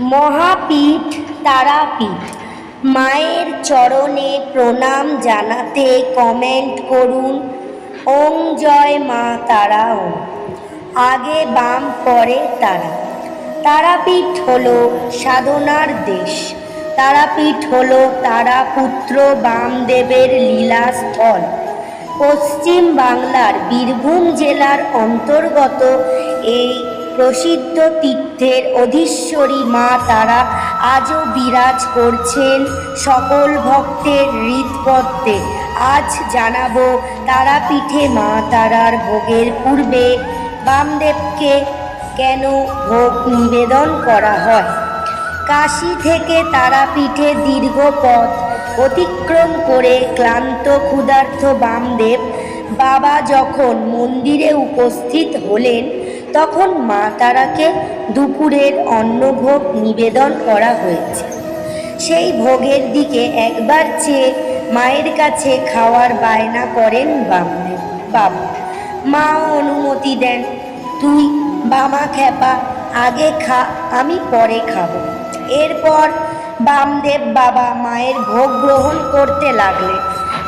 মহাপীঠ, তারাপীঠ। মায়ের চরণে প্রণাম জানাতে কমেন্ট করুন, ওং জয় মা তারা ওম আগে বাম, পরে তারা। তারাপীঠ হলো সাধনার দেশ। তারাপীঠ হলো তারাপুত্র বামদেবের লীলাস্থল। পশ্চিম বাংলার বীরভূম জেলার অন্তর্গত এই প্রসিদ্ধ তীর্থের অধীশ্বরী মা তারা আজও বিরাজ করছেন সকল ভক্তের হৃদপদ্মে। আজ জানাব তারাপীঠে মা তারার ভোগের পূর্বে বামদেবকে কেন ভোগ নিবেদন করা হয়। কাশী থেকে তারাপীঠে দীর্ঘ পথ অতিক্রম করে ক্লান্ত ক্ষুধার্ত বামদেব বাবা যখন মন্দিরে উপস্থিত হলেন তখন মা তারাকে দুপুরের অন্নভোগ নিবেদন করা হয়েছে। সেই ভোগের দিকে একবার চেয়ে মায়ের কাছে খাওয়ার বায়না করেন বামদেব বাবা। মাও অনুমতি দেন, তুই বামা খ্যাপা, আগে খা, আমি পরে খাব। এরপর বামদেব বাবা মায়ের ভোগ গ্রহণ করতে লাগলেন।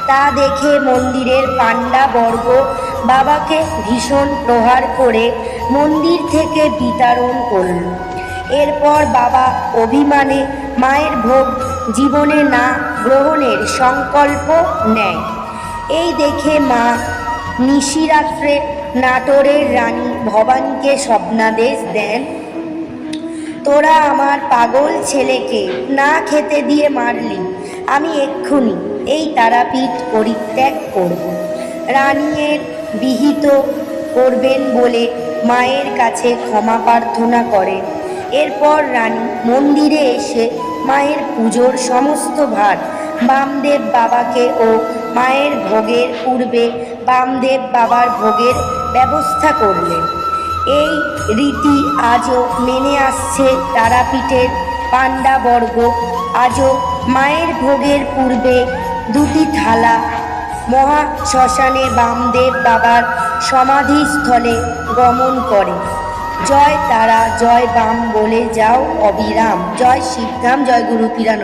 তা দেখে মন্দিরের পাণ্ডা বর্গ বাবাকে ভীষণ প্রহার করে মন্দির থেকে বিতাড়ন করল। এরপর বাবা অভিমানে মায়ের ভোগ জীবনে না গ্রহণের সংকল্প নেয়। এই দেখে মা নিশিরাত্রে নাটোরের রানী ভবানীকে স্বপ্নাদেশ দেন। তোরা আমার পাগল ছেলেকে না খেতে দিয়ে মারলি, আমি এক্ষুনি এই তারাপীঠ পরিত্যাগ করব। রানীর বিহিত করবেন বলে মায়ের কাছে ক্ষমা প্রার্থনা করেন এরপর রানী মন্দিরে এসে মায়ের পুজোর সমস্ত ভার বামদেব বাবাকে ও মায়ের ভোগের পূর্বে বামদেব বাবার ভোগের ব্যবস্থা করলেন। এই রীতি আজও মেনে আসছে তারাপীঠের পাণ্ডাবর্গ। আজও মায়ের ভোগের পূর্বে দুটি থালা মহা শ্মশানে বামদেব বাবার সমাধিস্থলে গমন করে। জয় তারা, জয় বাম বলে যাও অবিরাম। জয় শিবধাম, জয় গুরু পিরান